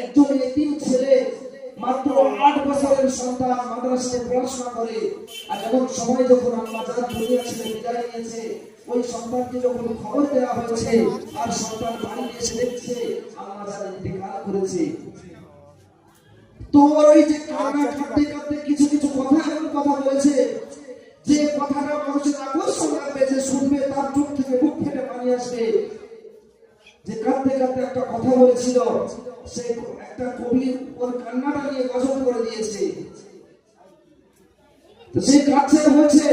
একজন এতিম ছেলে মাত্র আট বছরের সন্তান মাদ্রাসায় পড়াশোনা করে, আর এমন সময় যখন আম্মা যারা দুনিয়া ছেলে বিদায় নিয়েছে, ওই সন্তানকে যখন খবর দেওয়া হয়েছে আর সন্তান বাড়ি এসে দেখছে আম্মা যারা ইন্তেকাল করেছে। তোমার ওই যে কান্না কাঁদতে যে কাঁদতে কাঁদতে একটা কথা বলেছিল, সে একটা কবি ওর কান্নাটা নিয়ে গজল করে দিয়েছে। সে কাছে বলছে,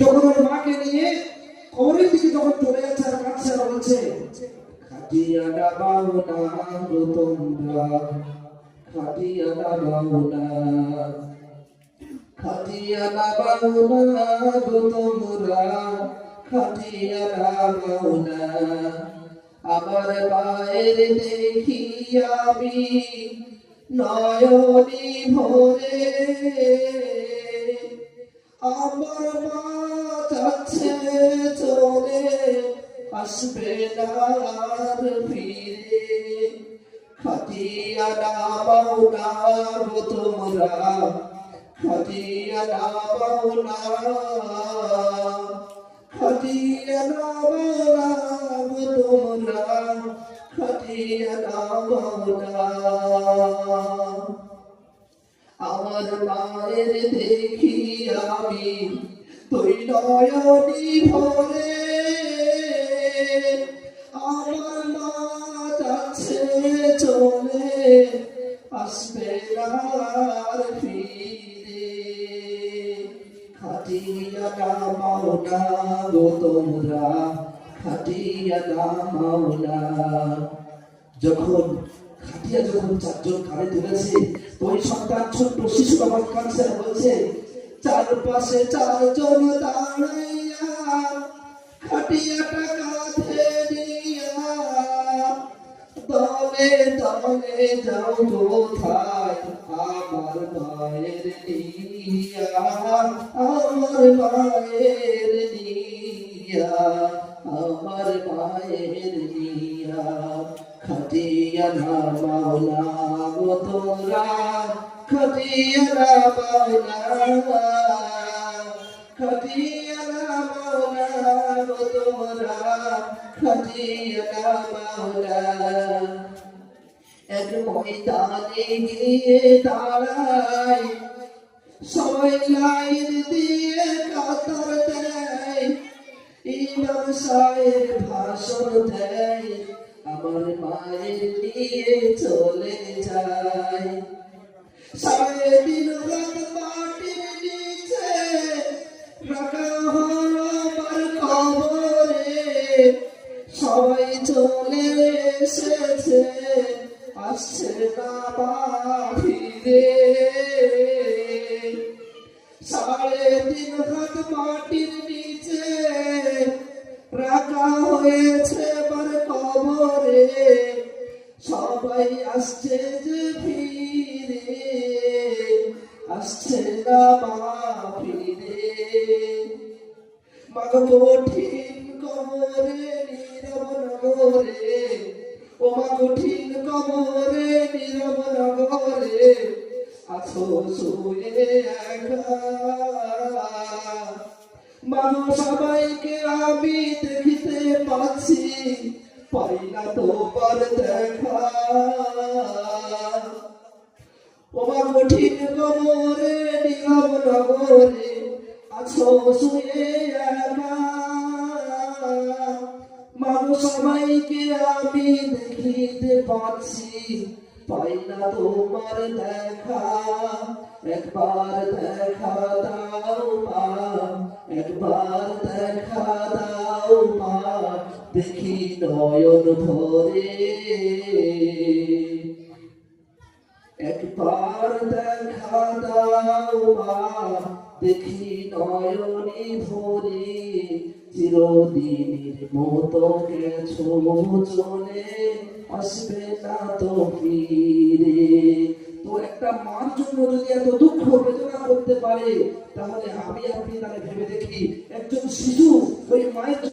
যখন ওর মাকে নিয়ে কবরের দিকে যখন চলে যাচ্ছে আর আর বলছে, খাটিয়া ডাবাও আমার মায়ের দেখি আমি নয়নি ভরে। আমার মা চলে আসবে আর ফিরে। খাটিয়া নামাও না গো তোমরা, খাটিয়া নামাও না। খাটিয়া নামাও না গো তোমরা। আমার মায়ের দেখি আমি তুই নয়নি ভরে। আমার মা যাচ্ছে চলে আসবে আর ফিরে। খাটিয়া নামাও না গো তোমরা, খাটিয়া নামাও না। যখন খাটিয়া যখন চারজন কানে তুলেছে ওই সন্তান ছোট্ট শিশু আমার কাছে বলছে, চারপাশে চারজন দাঁড়াইয়া খাটিয়াটা কাঁধে নিয়া দলে দলে যাও কোথায়? আমার মায়ের নিয়া আমার মায়ের নিয়া আমার মায়ের নিয়া খাটিয়া না মাওলা গো তোরা খাটিয়া না মাওলা খাটিয়া না মাওলা গো তোরা খাটিয়া না মাওলা এক ময়দানে গিয়ে দাঁড়ায় সবাই লাইন দিয়ে কাতার দেয়, ইমাম সাহেব ভাষণ দেয়। আমার মায়ের নিয়ে চলে যায়। সাড়ে দিন রাত মাটির নিচে রাখা হলো আমার কবরে। সবাই চলে এসেছে, আসছে মা ফিরে। সাড়ে তিন হাত মাটির নিচে রাখা হয়েছে আসছে ফিরে, আসছে না মা ফিরে। মাগ কঠিন কবরে, নীরব নগরে, ও মা কঠিন কবরে, নীরব নগরে, আছো শুয়ে একা। মানো সবাইকে আমি দেখিতে পাচ্ছি, পাই না তোমার দেখা। ওমা কঠিন কবরে, নীরব নগরে আছো শুয়ে একা। মানো সবাইকে আমি দেখিতে পাচ্ছি, পাই না তোমার দেখা। একবার দেখা দাও মা, একবার দেখা দাও মা, দেখি নয়ন ভরে একবার দেখা দাও মা, দেখি নয়নে ভরে চিরদিনের মতো গেছো চলে আসবে না তো ফিরে। তো একটা মার জন্য যদি এত দুঃখ বেদনা করতে পারে, তাহলে আমি আপনি তাহলে ভেবে দেখি, একজন শিশু ওই মায়ের